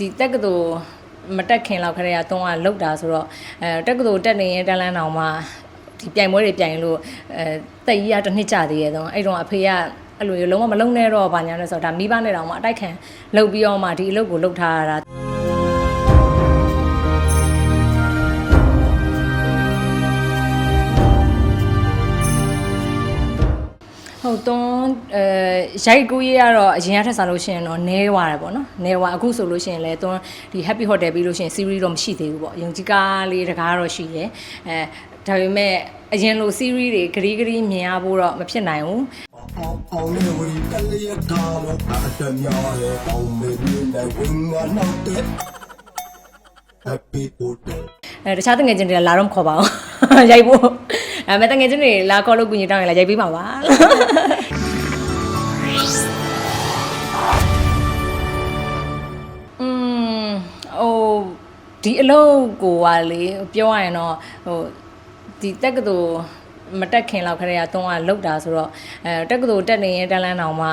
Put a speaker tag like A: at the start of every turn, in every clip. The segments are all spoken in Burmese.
A: ဒီတက်ကတူမတက်ခင်လောက်ခရဲကတုံးကလောက်တာဆိုတော့အဲတက်ကတူတက်နေရင်တန်းလန်းတောင်မှဒီပြိုင်ပွဲတွေပြိုင်လို့အဲတက်ကြီးကတစ်နှစ်ကြာသေးရဲ့တော့အဲ့တော့အဖေကအဲ့လိုလုံးဝမလုံးနဲ့တော့ဗာညာလဲဆိုတော့ဒါမိဘနဲ့တောင်မှအတိုက်ခံလှုပ်ပြီးတော့မှဒီအလုပ်ကိုလုပ်ထားရတာဟုတ် ရိုက်ကူးရေးကတော့အရင်ကထက်စားလို့ရှိရင်တော့နဲသွားတယ်ပေါ့နော်နဲသွားအခုဆိုလို့ရှိရင်လည်းသူဒီ Happy Hotel ပြီးလို့ရှိရင် series တော့မရှိသေးဘူးပေါ့ယုံကြည်ကားလေးတကားတော့ရှိတယ်အဲဒါပေမဲ့အရင်လို series တွေဂရီဂရီမြင်ရဖို့တော့မဖြစ်နိုင်ဘူး
B: အောင်အောင်လေးဝီကလေးရထားလို့အတများရဲ့အောင်မေမြင်တဲ့ဝင်ငါနောက်တဲ့ Happy Hotel
A: အဲတခြားတငယ်ချင်းတွေကလာတော့မခေါ်ပါဘူးရိုက်ဖို့အဲမဲ့တငယ်ချင်းတွေလာခေါ်လို့ကူညီတောင်းရင်လည်းရိုက်ပေးမှာပါ ဒီအလုပ်ကိုကလေပြောရရင်တော့ဟိုဒီတက်ကတူမတက်ခင်လောက်ခရဲကတုံးကလောက်တာဆိုတော့အဲတက်ကတူတက်နေရင်တန်းလန်းတောင်မှ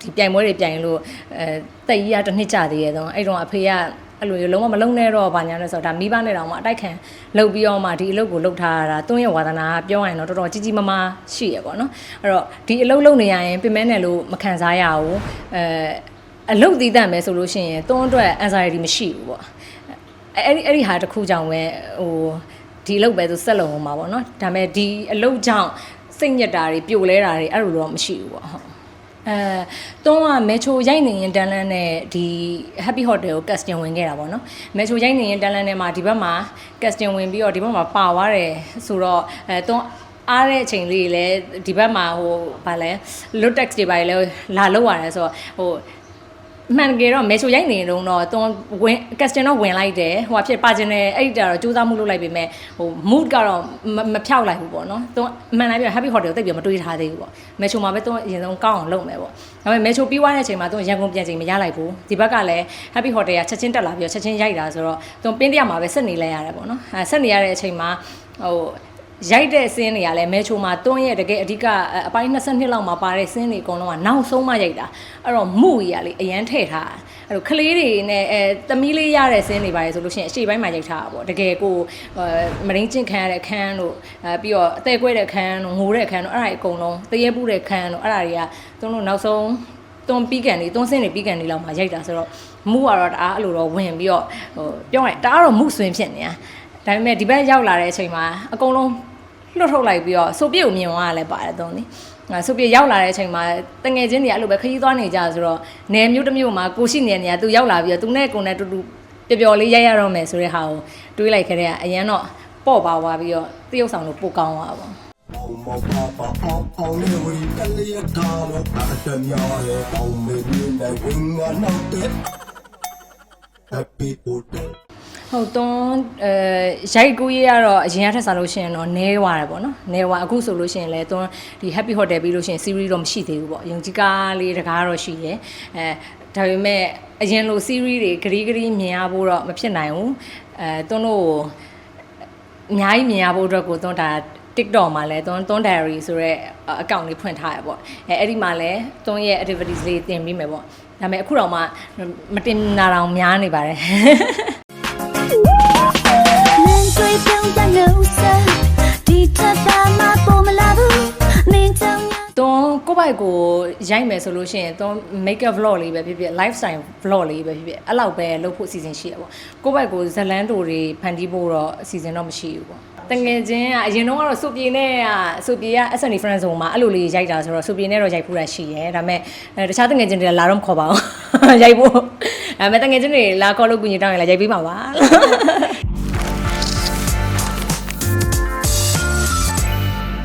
A: ဒီပြိုင်ပွဲတွေပြိုင်လို့အဲတက်ကြီးကတစ်နှစ်ကြာသေးရဲ့တော့အဲ့တော့အဖေကအဲ့လိုလုံးဝမလုံးနဲ့တော့ဗာညာလဲဆိုတော့ဒါမိဘနဲ့တောင်မှအတိုက်ခံလှုပ်ပြီးတော့မှဒီအလုပ်ကိုလုပ်ထားရတာတွန်းရဲ့ဝါသနာကပြောရရင်တော့တော်တော်ကြီးကြီးမားမားရှိရပေါ့နော်အဲ့တော့ဒီအလုပ်လုပ်နေရရင်ပြင်မဲနယ်လို့မခံစားရဘူးအဲအလုပ်တည်တတ်မယ်ဆိုလို့ရှိရင်တွန်းအတွက် anxiety မရှိဘူးပေါ့ အဲ့ဒီအဲ့ဒီဟာတစ်ခုကြောင့်ပဲဟိုဒီအလုပ်ပဲဆိုဆက်လုံအောင်ပါပေါ့နော်ဒါပေမဲ့ဒီအလုပ်ကြောင့်စိတ်ညစ်တာတွေပြိုလဲတာတွေအဲ့လိုတော့မရှိဘူးပေါ့ဟုတ်အဲတွန်းကမဲချိုရိုက်နေရင်တန်လန်းနဲ့ဒီ Happy Hotel ကို casting ဝင်ခဲ့တာပေါ့နော်မဲချိုရိုက်နေရင်တန်လန်းနဲ့မှာဒီဘက်မှာ casting ဝင်ပြီးတော့ဒီဘက်မှာပါသွားတယ်ဆိုတော့အဲတွန်းအားတဲ့အချိန်လေးလည်းဒီဘက်မှာဟိုဗာလဲ load text တွေပါလေလာလောက်ရတယ်ဆိုတော့ဟို မှန်တကယ်တော့မဲချိုရိုက်နေတုံးတော့တွန်းဝင် question တော့ဝင်လိုက်တယ်ဟိုဖြစ်ပါခြင်းနဲ့အဲ့ဒါတော့စူးစမ်းမှုလုပ်လိုက်ပေမဲ့ဟို mood ကတော့မမဖြောက်လိုက်ဘူးပေါ့နော်တွန်းအမှန်တိုင်းပြော happy hotel ကိုတိတ်ပြီးမတွေးထားသေးဘူးပေါ့မဲချိုမှာပဲတွန်းအရင်ဆုံးကောင်းအောင်လုပ်မယ်ပေါ့ဒါပေမဲ့မဲချိုပြီးသွားတဲ့အချိန်မှာတွန်းရန်ကုန်ပြန်ချိန်မရလိုက်ဘူးဒီဘက်ကလည်း happy hotel ကချက်ချင်းတက်လာပြီးတော့ချက်ချင်းရိုက်တာဆိုတော့တွန်းပင်းတရမှာပဲဆက်နေလဲရတယ်ပေါ့နော်အဲဆက်နေရတဲ့အချိန်မှာဟို ရိုက်တဲ့ဆင်းတွေကလည်းမဲချိုမှာတွန်းရဲ့တကယ်အဓိကအပိုင်း22လောက်မှာပါတဲ့ဆင်းတွေအကုန်လုံးကနောက်ဆုံးမှရိုက်တာအဲ့တော့မှုကြီးကလေအရန်ထည့်ထားအဲ့တော့ကလေးတွေနဲ့အဲသမီးလေးရတဲ့ဆင်းတွေပါလေဆိုလို့ရှိရင်အရှိပိုင်းမှာရိုက်ထားတာပေါ့တကယ်ကိုမရင်းချင်းခံရတဲ့ခန်းတို့အဲပြီးတော့အသေးကွဲတဲ့ခန်းတို့ငိုတဲ့ခန်းတို့အဲ့ဒါအကုန်လုံးတရေပူတဲ့ခန်းတို့အဲ့ဒါတွေကသူတို့နောက်ဆုံးတွန်းပြီးကန်နေတွန်းစင်းနေပြီးကန်နေလောက်မှရိုက်တာဆိုတော့မူကတော့တအားအဲ့လိုတော့ဝင်ပြီးတော့ဟိုပြောရင်တအားတော့မှုဆွင်ဖြစ်နေတာဒါပေမဲ့ဒီဘက်ရောက်လာတဲ့အချိန်မှာအကုန်လုံး လွတ်ထုတ်လိုက်ပြီးတော့ဆိုပြစ်ကိုမြင်သွားရလဲပါတယ်တုံးနိအဲဆိုပြစ်ရောက်လာတဲ့အချိန်မှာတငယ်ချင်းတွေအဲ့လိုပဲခရီးသွားနေကြဆိုတော့နယ်မျိုးတစ်မျိုးမှာကိုရှိနေတဲ့နေရာသူရောက်လာပြီးတော့သူနဲ့ကိုနဲ့တူတူပျော်ပျော်လေးရိုက်ရတော့မယ်ဆိုတဲ့ဟာကိုတွေးလိုက်ခဲ့တဲ့အရန်တော့ပေါ့ပါသွားပြီးတော့တရုပ်ဆောင်လို့ပိုကောင်းသွားပါ
B: အောင်မောပါပါအောင်အောင်လေးဝီကလေးရထားလို့အတများရဲ့အောင်မေမြင်တဲ့ဝင်ငါနောက်တဲ့ Happy Hotel
A: ဟုတ်တော့အဲရိုက်ကူးရေးကတော့အရင်ကထက်စားလို့ရှိရင်တော့နဲသွားတယ်ပေါ့နော်နဲသွားအခုဆိုလို့ရှိရင်လည်းသူဒီ Happy Hotel ပြီးလို့ရှိရင် series တော့မရှိသေးဘူးပေါ့ယုံကြည်ကားလေးတကားတော့ရှိတယ်အဲဒါပေမဲ့အရင်လို series တွေဂရီဂရီမြင်ရဖို့တော့မဖြစ်နိုင်ဘူးအဲသူတို့ကိုအများကြီးမြင်ရဖို့အတွက်ကိုသူဒါ TikTok မှာလည်းတွန်းတွန်း diary ဆိုရဲအကောင့်လေးဖွင့်ထားရပေါ့အဲအဲ့ဒီမှာလည်းတွန်းရဲ့ activities လေးတင်ပေးမယ်ပေါ့ဒါပေမဲ့အခုတော့မှမတင်နာတော့များနေပါတယ် ကိုယ့်ဘိုက်ကိုရိုက်မယ်ဆိုလို့ရှိရင်တွန်း make up vlog လေးပဲဖြစ်ဖြစ် lifestyle vlog လေးပဲဖြစ်ဖြစ်အဲ့လောက်ပဲလုပ်ဖို့အစီအစဉ်ရှိရပေါ့ကိုယ့်ဘိုက်ကိုဇလန်းတိုတွေဖန်တီးဖို့တော့အစီအစဉ်တော့မရှိဘူးပေါ့တငယ်ချင်းကအရင်တော့ကတော့စုပြေနဲ့ကစုပြေက SND friend zone မှာအဲ့လိုလေးရိုက်တာဆိုတော့စုပြေနဲ့တော့ရိုက်ဖို့ရရှိရဲဒါပေမဲ့အဲတခြားတငယ်ချင်းတွေကလာတော့မခေါ်ပါဘူးရိုက်ဖို့အဲမဲ့တငယ်ချင်းတွေလာခေါ်လို့ကူညီတောင်းရင်လည်းရိုက်ပေးမှာပါ